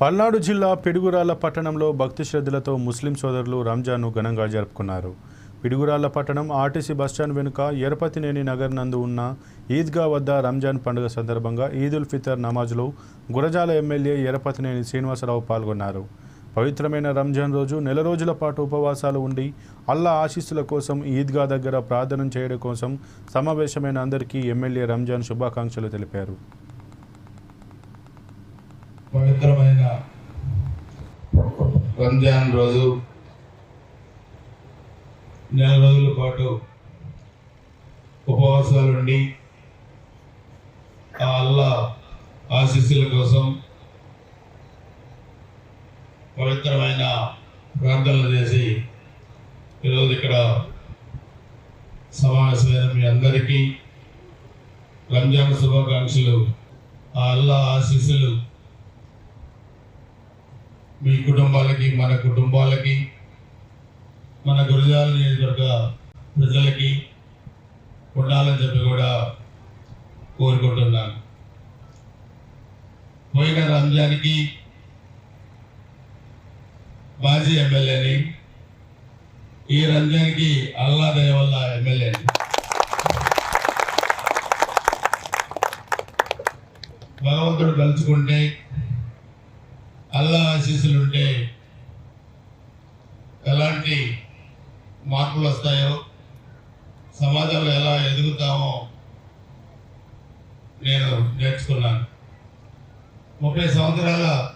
పల్నాడు జిల్లా పిడుగురాళ్ళ పట్టణంలో భక్తి శ్రద్ధలతో ముస్లిం సోదరులు రంజాన్ను ఘనంగా జరుపుకున్నారు. పిడుగురాళ్ళ పట్టణం ఆర్టీసీ బస్టాండ్ వెనుక ఎరపతినేని నగర్ నందు ఉన్న ఈద్గా వద్ద రంజాన్ పండుగ సందర్భంగా ఈదుల్ ఫితర్ నమాజ్లో గురజాల ఎమ్మెల్యే ఎరపతినేని శ్రీనివాసరావు పాల్గొన్నారు. పవిత్రమైన రంజాన్ రోజు నెల రోజుల పాటు ఉపవాసాలు ఉండి అల్లా ఆశీస్సుల కోసం ఈద్గా దగ్గర ప్రార్థన చేయడం కోసం సమావేశమైన అందరికీ ఎమ్మెల్యే రంజాన్ శుభాకాంక్షలు తెలిపారు. పవిత్రమైన రంజాన్ రోజు నెల రోజుల పాటు ఉపవాసాలు ఉండి ఆ అల్లా ఆశీస్సుల కోసం పవిత్రమైన ప్రార్థనలు చేసి ఈరోజు ఇక్కడ సమావేశమైన మీ అందరికీ రంజాన్ శుభాకాంక్షలు ఆ అల్లా ఆశీస్సులు మీ కుటుంబాలకి మన కుటుంబాలకి మన గురజాల నియోజకవర్గ ప్రజలకి ఉండాలని చెప్పి కూడా కోరుకుంటున్నాను. పోయిన రంజాన్కి మాజీ ఎమ్మెల్యేని ఈ రంజాన్కి అల్లా దయ వల్ల ఎమ్మెల్యేని. భగవంతుడు తలుచుకుంటే అల్లా ఆశీస్సులు ఉంటే ఎలాంటి మార్పులు వస్తాయో సమాజంలో ఎలా ఎదుగుతామో నేను నేర్చుకున్నాను. ముప్పై సంవత్సరాల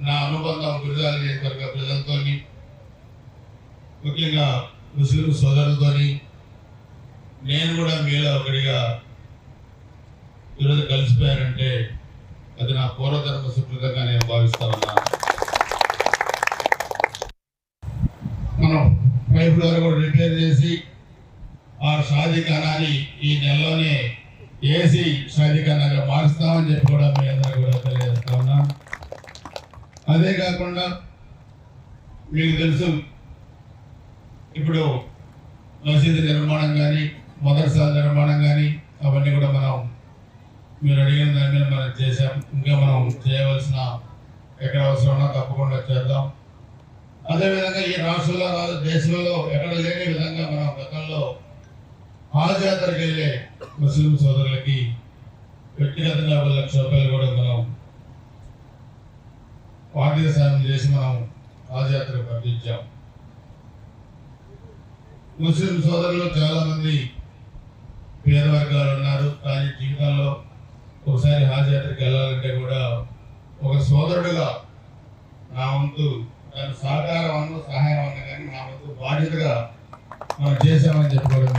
నా అనుబంధం గురుజాల నియోజకవర్గ ప్రజలతో ముఖ్యంగా ముస్లిం సోదరులతోని. నేను కూడా మీలో ఒకటిగా ఈరోజు కలిసిపోయానంటే అది నా పూర్వధర్మ సుకృతంగా నేను భావిస్తా మనం పైప్ ఫ్లోర్ కూడా రిపేర్ చేసి ఆ షాదీఖానాని ఈ నెలలోనే ఏసీ షాదీఖానాగా మారుస్తామని చెప్పి కూడా మీ అందరూ కూడా తెలియజేస్తా ఉన్నాను అదే కాకుండా మీకు తెలుసు ఇప్పుడు మసీదు నిర్మాణం కానీ మదర్సా నిర్మాణం కానీ అవన్నీ కూడా మనం మీరు చేసాం ఇంకా మనం చేయవలసిన ఎక్కడ అవసరమో తప్పకుండా చేద్దాం. అదేవిధంగా ఈ రాష్ట్రంలో కాదు దేశంలో ఎక్కడ లేని విధంగా మనం గతంలో హాజ్ వెళ్ళే ముస్లిం సోదరులకి వ్యక్తిగతంగా ఒక లక్ష రూపాయలు కూడా మనం ఆర్థిక సాయం చేసి మనం హాజ్ పంపించాం. ముస్లిం సోదరులు చాలా మంది పేద వర్గాలు ఉన్నారు. కానీ జీవితంలో ఒకసారి హాజ్ యాత్రకి వెళ్ళాలంటే కూడా ఒక సోదరుడుగా నా వంతు దాని సహకారం అన్న సహాయం అన్న కానీ నా వంతు బాధ్యతగా మనం చేశామని చెప్పుకోవడం